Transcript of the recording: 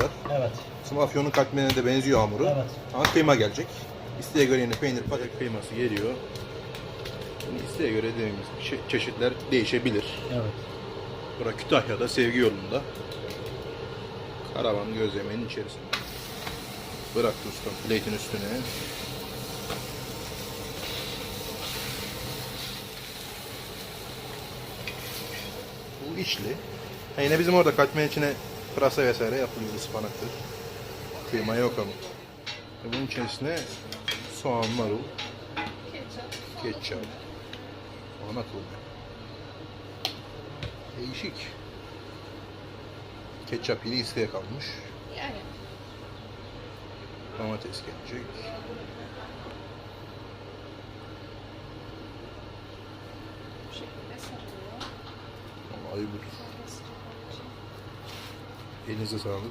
var. Evet. Bizim Afyon'un katmerine de benziyor hamuru. Evet. Ama kıyma gelecek. İsteğe göre yine peynir, patates kıyması geliyor. Yani isteğe göre dediğimiz çeşitler değişebilir. Evet. Bura Kütahya'da Sevgi yolunda. Karavan gözlemenin içerisinde. Bıraktı ustam plate'in üstüne. Bu içli. Ha yine bizim orada katmer içine pırasa vesaire yapılıyor ıspanaktır. Kıyma yok ama. Ve bunun içerisine soğan, marul, ketçap falan atılıyor. Değişik. Ketçap yine isteğe kalmış. Yani. Domates gelecek. Bu şekilde sarılıyor. Vallahi budur. Elinize sağlık.